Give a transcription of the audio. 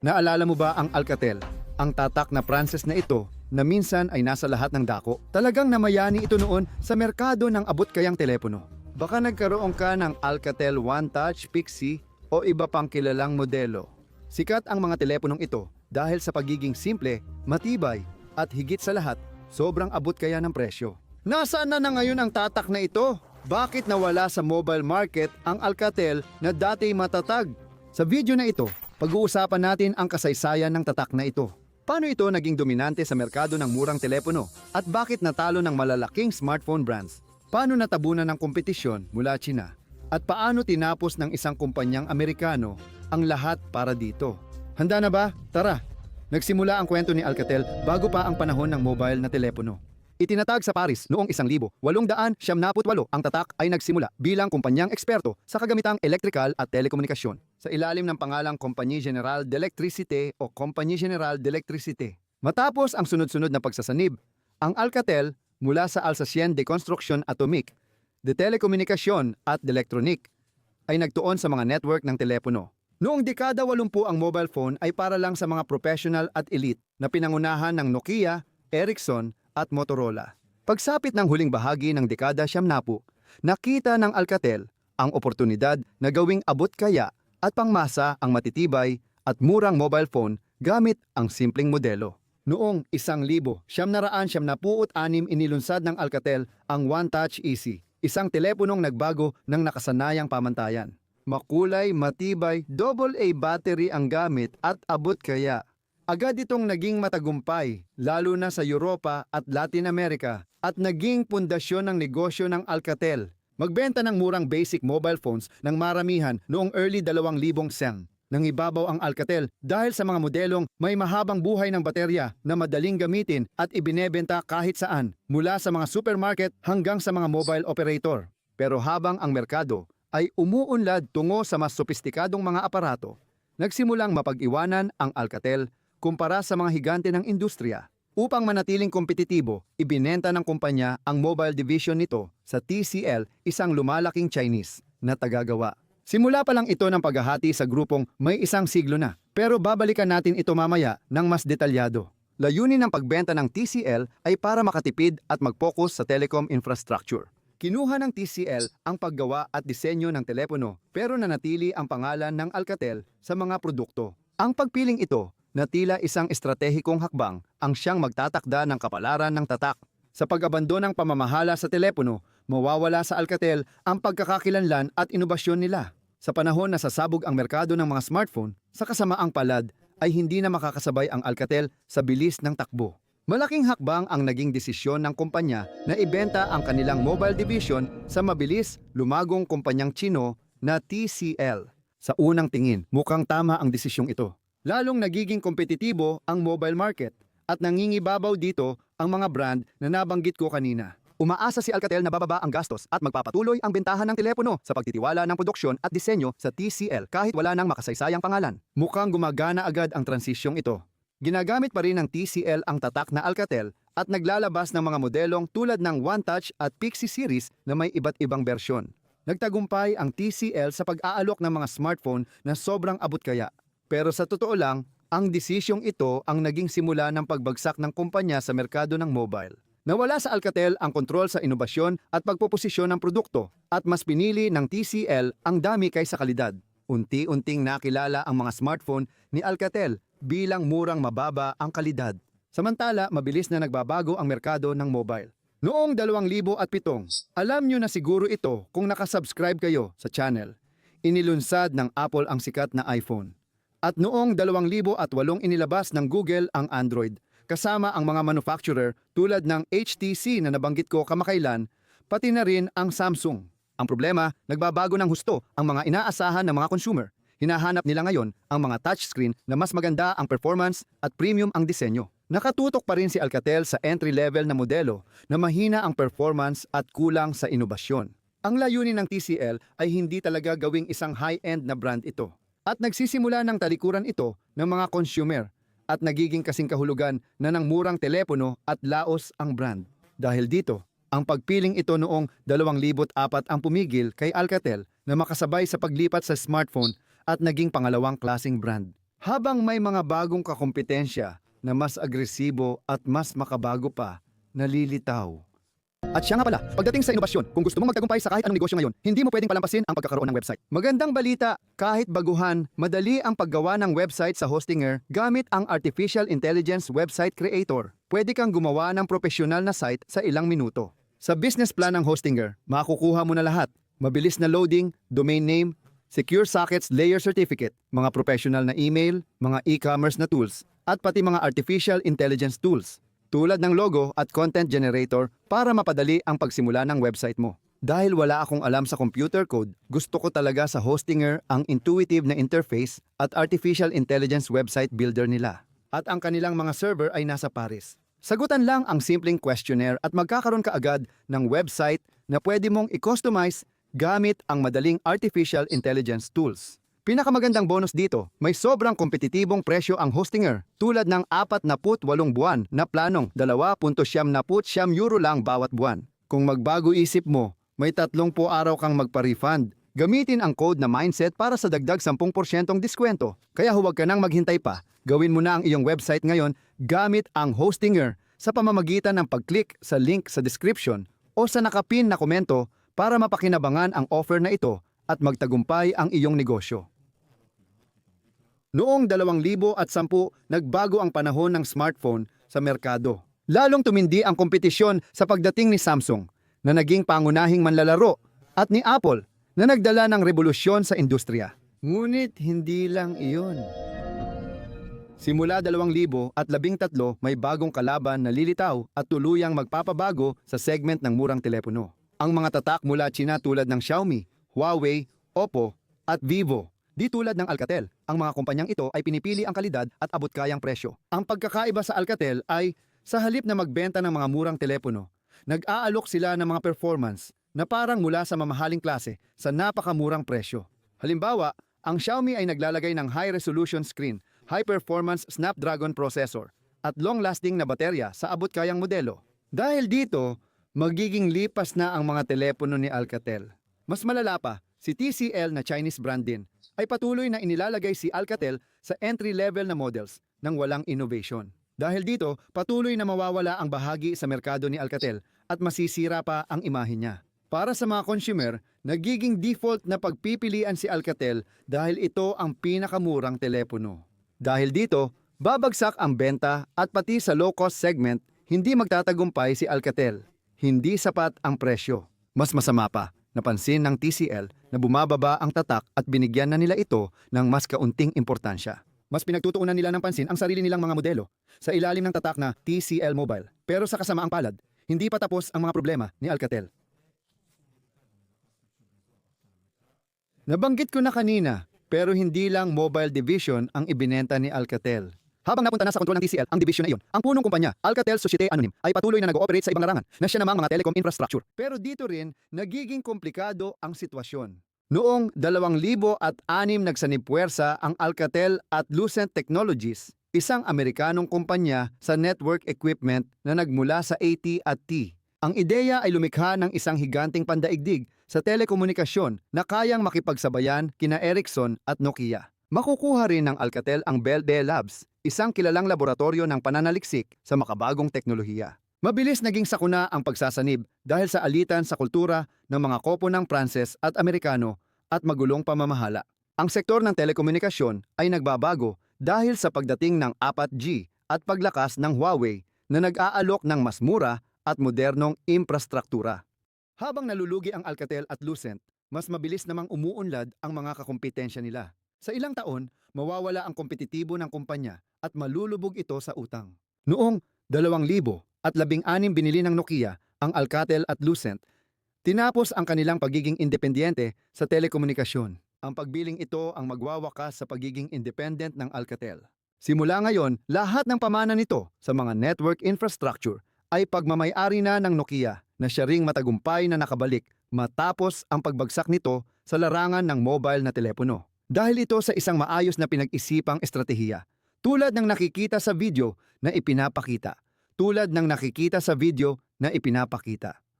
Naalala mo ba ang Alcatel? Ang tatak na Frances na ito na minsan ay nasa lahat ng dako. Talagang namayani ito noon sa merkado ng abot kayang telepono. Baka nagkaroon ka ng Alcatel One Touch Pixie o iba pang kilalang modelo. Sikat ang mga teleponong ito dahil sa pagiging simple, matibay, at higit sa lahat, sobrang abot kaya ng presyo. Nasaan na na ngayon ang tatak na ito? Bakit nawala sa mobile market ang Alcatel na dati matatag? Sa video na ito, pag-uusapan natin ang kasaysayan ng tatak na ito. Paano ito naging dominante sa merkado ng murang telepono? At bakit natalo ng malalaking smartphone brands? Paano natabunan ng kompetisyon mula China? At paano tinapos ng isang kumpanyang Amerikano ang lahat para dito? Handa na ba? Tara! Nagsimula ang kwento ni Alcatel bago pa ang panahon ng mobile na telepono. Itinatag sa Paris noong 1878 ang tatak ay nagsimula bilang kumpanyang eksperto sa kagamitang elektrikal at telekomunikasyon sa ilalim ng pangalang Compagnie Generale d'Electricité o Compagnie Generale d'Electricité. Matapos ang sunod-sunod na pagsasanib, ang Alcatel mula sa Alsacien de Construction Atomique, de Telekomunikasyon at de Electronique ay nagtuon sa mga network ng telepono. Noong dekada 80 ang mobile phone ay para lang sa mga professional at elite na pinangunahan ng Nokia, Ericsson at Motorola. Pagsapit ng huling bahagi ng dekada siyamnapu, nakita ng Alcatel ang oportunidad na gawing abot kaya at pangmasa ang matitibay at murang mobile phone gamit ang simpleng modelo. Noong isang libo, siyam naraan siyam na puot anim inilunsad ng Alcatel ang One Touch Easy, isang teleponong nagbago ng nakasanayang pamantayan. Makulay, matibay, double A battery ang gamit at abot kaya. Agad itong naging matagumpay, lalo na sa Europa at Latin America, at naging pundasyon ng negosyo ng Alcatel. Magbenta ng murang basic mobile phones ng maramihan noong early 2000 sen. Nang ibabaw ang Alcatel dahil sa mga modelong may mahabang buhay ng baterya na madaling gamitin at ibinebenta kahit saan, mula sa mga supermarket hanggang sa mga mobile operator. Pero habang ang merkado ay umuunlad tungo sa mas sopistikadong mga aparato, nagsimulang mapag-iwanan ang Alcatel kumpara sa mga higante ng industriya. Upang manatiling kompetitibo, ibinenta ng kumpanya ang mobile division nito sa TCL, isang lumalaking Chinese na tagagawa. Simula pa lang ito ng paghahati sa grupong may isang siglo na. Pero babalikan natin ito mamaya ng mas detalyado. Layunin ng pagbenta ng TCL ay para makatipid at mag-focus sa telecom infrastructure. Kinuha ng TCL ang paggawa at disenyo ng telepono pero nanatili ang pangalan ng Alcatel sa mga produkto. Ang pagpiling ito na tila isang estratehikong hakbang ang siyang magtatakda ng kapalaran ng tatak. Sa pag-abando ng pamamahala sa telepono, mawawala sa Alcatel ang pagkakakilanlan at inobasyon nila. Sa panahon na sasabog ang merkado ng mga smartphone, sa kasamaang palad ay hindi na makakasabay ang Alcatel sa bilis ng takbo. Malaking hakbang ang naging desisyon ng kumpanya na ibenta ang kanilang mobile division sa mabilis lumagong kumpanyang Chino na TCL. Sa unang tingin, mukhang tama ang desisyong ito. Lalong nagiging kompetitibo ang mobile market at nangingibabaw dito ang mga brand na nabanggit ko kanina. Umaasa si Alcatel na bababa ang gastos at magpapatuloy ang bentahan ng telepono sa pagtitiwala ng produksyon at disenyo sa TCL kahit wala nang makasaysayang pangalan. Mukhang gumagana agad ang transisyong ito. Ginagamit pa rin ng TCL ang tatak na Alcatel at naglalabas ng mga modelong tulad ng One Touch at Pixie series na may iba't ibang bersyon. Nagtagumpay ang TCL sa pag-aalok ng mga smartphone na sobrang abot kaya. Pero sa totoo lang, ang desisyong ito ang naging simula ng pagbagsak ng kumpanya sa merkado ng mobile. Nawala sa Alcatel ang kontrol sa inobasyon at pagpoposisyon ng produkto at mas pinili ng TCL ang dami kaysa kalidad. Unti-unting nakilala ang mga smartphone ni Alcatel bilang murang mababa ang kalidad. Samantala, mabilis na nagbabago ang merkado ng mobile. Noong 2007, alam nyo na siguro ito kung nakasubscribe kayo sa channel. Inilunsad ng Apple ang sikat na iPhone. At noong 2008 inilabas ng Google ang Android kasama ang mga manufacturer tulad ng HTC na nabanggit ko kamakailan, pati na rin ang Samsung. Ang problema, nagbabago ng husto ang mga inaasahan ng mga consumer. Hinahanap nila ngayon ang mga touchscreen na mas maganda ang performance at premium ang disenyo. Nakatutok pa rin si Alcatel sa entry-level na modelo na mahina ang performance at kulang sa inobasyon. Ang layunin ng TCL ay hindi talaga gawing isang high-end na brand ito. At nagsisimula ng talikuran ito ng mga consumer at nagiging kasing kahulugan na ng murang telepono at laos ang brand. Dahil dito, ang pagpiling ito noong 2004 ang pumigil kay Alcatel na makasabay sa paglipat sa smartphone at naging pangalawang klasing brand. Habang may mga bagong kakompetensya na mas agresibo at mas makabago pa, nalilitaw. At siya nga pala, pagdating sa inobasyon, kung gusto mong magtagumpay sa kahit anong negosyo ngayon, hindi mo pwedeng palampasin ang pagkakaroon ng website. Magandang balita, kahit baguhan, madali ang paggawa ng website sa Hostinger gamit ang Artificial Intelligence Website Creator. Pwede kang gumawa ng profesional na site sa ilang minuto. Sa business plan ng Hostinger, makukuha mo na lahat. Mabilis na loading, domain name, secure sockets layer certificate, mga professional na email, mga e-commerce na tools, at pati mga artificial intelligence tools tulad ng logo at content generator para mapadali ang pagsimula ng website mo. Dahil wala akong alam sa computer code, gusto ko talaga sa Hostinger ang intuitive na interface at artificial intelligence website builder nila. At ang kanilang mga server ay nasa Paris. Sagutan lang ang simpleng questionnaire at magkakaroon ka agad ng website na pwede mong i-customize gamit ang madaling artificial intelligence tools. Pinakamagandang bonus dito, may sobrang kompetitibong presyo ang Hostinger tulad ng 48 buwan na planong 2.79 euro lang bawat buwan. Kung magbago isip mo, may 30 araw kang magpa-refund. Gamitin ang code na mindset para sa dagdag 10% diskwento. Kaya huwag ka nang maghintay pa. Gawin mo na ang iyong website ngayon gamit ang Hostinger sa pamamagitan ng pag-click sa link sa description o sa nakapin na komento para mapakinabangan ang offer na ito at magtagumpay ang iyong negosyo. Noong 2010, nagbago ang panahon ng smartphone sa merkado. Lalong tumindi ang kompetisyon sa pagdating ni Samsung na naging pangunahing manlalaro at ni Apple na nagdala ng revolusyon sa industriya. Ngunit hindi lang iyon. Simula 2013 may bagong kalaban na lilitaw at tuluyang magpapabago sa segment ng murang telepono. Ang mga tatak mula China tulad ng Xiaomi, Huawei, Oppo at Vivo. Di tulad ng Alcatel, ang mga kumpanyang ito ay pinipili ang kalidad at abot kayang presyo. Ang pagkakaiba sa Alcatel ay sa halip na magbenta ng mga murang telepono, nag-aalok sila ng mga performance na parang mula sa mamahaling klase sa napakamurang presyo. Halimbawa, ang Xiaomi ay naglalagay ng high-resolution screen, high-performance Snapdragon processor, at long-lasting na baterya sa abot kayang modelo. Dahil dito, magiging lipas na ang mga telepono ni Alcatel. Mas malala pa, si TCL na Chinese brand din ay patuloy na inilalagay si Alcatel sa entry-level na models ng walang innovation. Dahil dito, patuloy na mawawala ang bahagi sa merkado ni Alcatel at masisira pa ang imahe niya. Para sa mga consumer, nagiging default na pagpipilian si Alcatel dahil ito ang pinakamurang telepono. Dahil dito, babagsak ang benta at pati sa low-cost segment, hindi magtatagumpay si Alcatel. Hindi sapat ang presyo. Mas masama pa, napansin ng TCL na bumababa ang tatak at binigyan na nila ito ng mas kaunting importansya. Mas pinagtutuunan nila ng pansin ang sarili nilang mga modelo sa ilalim ng tatak na TCL Mobile. Pero sa kasamaang palad, hindi pa tapos ang mga problema ni Alcatel. Nabanggit ko na kanina, pero hindi lang mobile division ang ibinenta ni Alcatel. Habang napunta na sa kontrol ng TCL ang division na iyon, ang punong kumpanya, Alcatel Societe Anonim, ay patuloy na nag-ooperate sa ibang larangan na siya namang mga telecom infrastructure. Pero dito rin, nagiging komplikado ang sitwasyon. Noong 2006 nagsanipwersa ang Alcatel at Lucent Technologies, isang Amerikanong kumpanya sa network equipment na nagmula sa AT&T. Ang ideya ay lumikha ng isang higanting pandaigdig sa telekomunikasyon na kayang makipagsabayan kina Ericsson at Nokia. Makukuha rin ng Alcatel ang Bell Bell Labs, isang kilalang laboratorio ng pananaliksik sa makabagong teknolohiya. Mabilis naging sakuna ang pagsasanib dahil sa alitan sa kultura ng mga kopo ng Pranses at Amerikano at magulong pamamahala. Ang sektor ng telekomunikasyon ay nagbabago dahil sa pagdating ng 4G at paglakas ng Huawei na nag-aalok ng mas mura at modernong infrastruktura. Habang nalulugi ang Alcatel at Lucent, mas mabilis namang umuunlad ang mga kakumpetensya nila. Sa ilang taon, mawawala ang kompetitibo ng kumpanya at malulubog ito sa utang. Noong 2000 at labing anim binili ng Nokia ang Alcatel at Lucent, tinapos ang kanilang pagiging independyente sa telekomunikasyon. Ang pagbiling ito ang magwawakas sa pagiging independent ng Alcatel. Simula ngayon, lahat ng pamana nito sa mga network infrastructure ay pagmamayari na ng Nokia na siya ring matagumpay na nakabalik matapos ang pagbagsak nito sa larangan ng mobile na telepono. Dahil ito sa isang maayos na pinag-isipang estratehiya, tulad ng nakikita sa video na ipinapakita. Tulad ng nakikita sa video na ipinapakita.